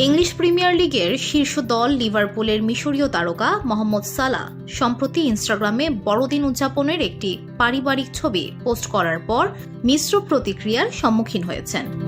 English premier লিগের শীর্ষ দল লিভারপুলের মিশরীয় তারকা মোহাম্মদ সালা সম্প্রতি ইনস্টাগ্রামে বড়দিন উদযাপনের একটি পারিবারিক ছবি পোস্ট করার পর মিশ্র প্রতিক্রিয়ার সম্মুখীন হয়েছেন।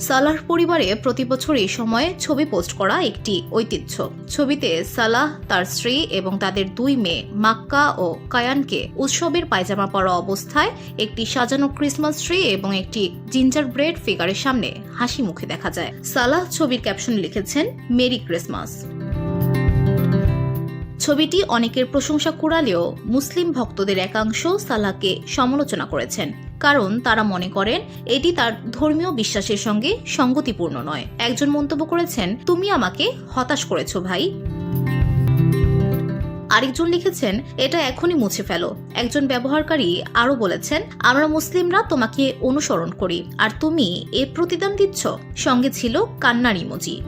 সালাহ পরিবারে প্রতি বছর এই সময়ে ছবি পোস্ট করা একটি ঐতিহ্য। ছবিতে সালাহ, তার স্ত্রী এবং তাদের দুই মেয়ে, মাক্কা ও কায়ানকে উৎসবের পায়জামা পরা অবস্থায় একটি সাজানো ক্রিসমাস ট্রি এবং একটি জিঞ্জার ব্রেড ফিগারের সামনে হাসি মুখে দেখা যায়। সালাহ ছবির ক্যাপশন লিখেছেন, মেরি ক্রিসমাস। ছবিটি অনেকের প্রশংসা কুড়ালেও মুসলিম ভক্তদের একাংশ সালাহকে সমালোচনা করেছেন। কারণ তারা মনে করেন, এটি তার ধর্মীয় বিশ্বাসের সঙ্গে সঙ্গতিপূর্ণ নয়। একজন মন্তব্য করেছেন, তুমি আমাকে হতাশ করেছ, ভাই। আরেকজন লিখেছেন, এটা এখনই মুছে ফেলো। একজন ব্যবহারকারী আরও বলেছেন, আমরা মুসলিমরা তোমাকে অনুসরণ করি, আর তুমি এ প্রতিদান দিচ্ছ। সঙ্গে ছিল কান্নার ইমোজি।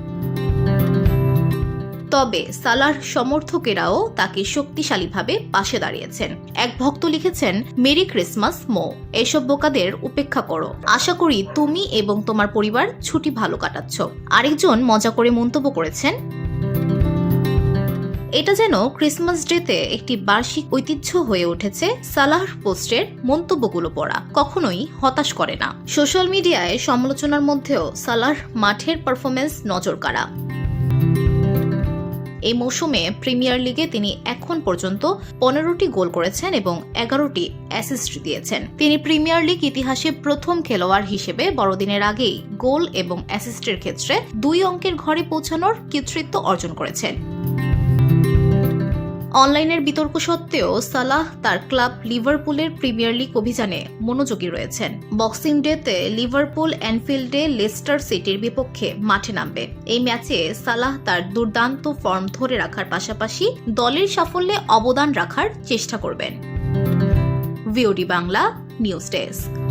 তবে সালার সমর্থকেরাও তাকে শক্তিশালীভাবে পাশে দাঁড়িয়েছেন। এক ভক্ত লিখেছেন, মেরি ক্রিসমাস, মো। এসব বোকাদের উপেক্ষা করো। আশা করি তুমি এবং তোমার পরিবার ছুটি ভালো কাটাচ্ছ। আরেকজন মজা করে মন্তব্য করেছেন, এটা যেন ক্রিসমাস ডেতে একটি বার্ষিক ঐতিহ্য হয়ে উঠেছে সালাহ পোস্টের মন্তব্যগুলো পড়া। কখনোই হতাশ করে না। সোশ্যাল মিডিয়ায় সমালোচনার মধ্যেও সালাহ মাঠের পারফরমেন্স নজর কাড়া। এই মৌসুমে প্রিমিয়ার লিগে তিনি এখন পর্যন্ত পনেরোটি গোল করেছেন এবং এগারোটি অ্যাসিস্ট দিয়েছেন। তিনি প্রিমিয়ার লিগ ইতিহাসে প্রথম খেলোয়াড় হিসেবে বড়দিনের আগেই গোল এবং অ্যাসিস্টের ক্ষেত্রে দুই অঙ্কের ঘরে পৌঁছানোর কৃতিত্ব অর্জন করেছেন। অনলাইনের বিতর্ক সত্ত্বেও সালাহ তার ক্লাব লিভারপুলের প্রিমিয়ার লিগ অভিযানে মনোযোগী রয়েছেন। বক্সিং ডেতে লিভারপুল অ্যানফিল্ডে লেস্টার সিটির বিপক্ষে মাঠে নামবে। এই ম্যাচে সালাহ তার দুর্দান্ত ফর্ম ধরে রাখার পাশাপাশি দলের সাফল্যে অবদান রাখার চেষ্টা করবেন। Bangla, news desk.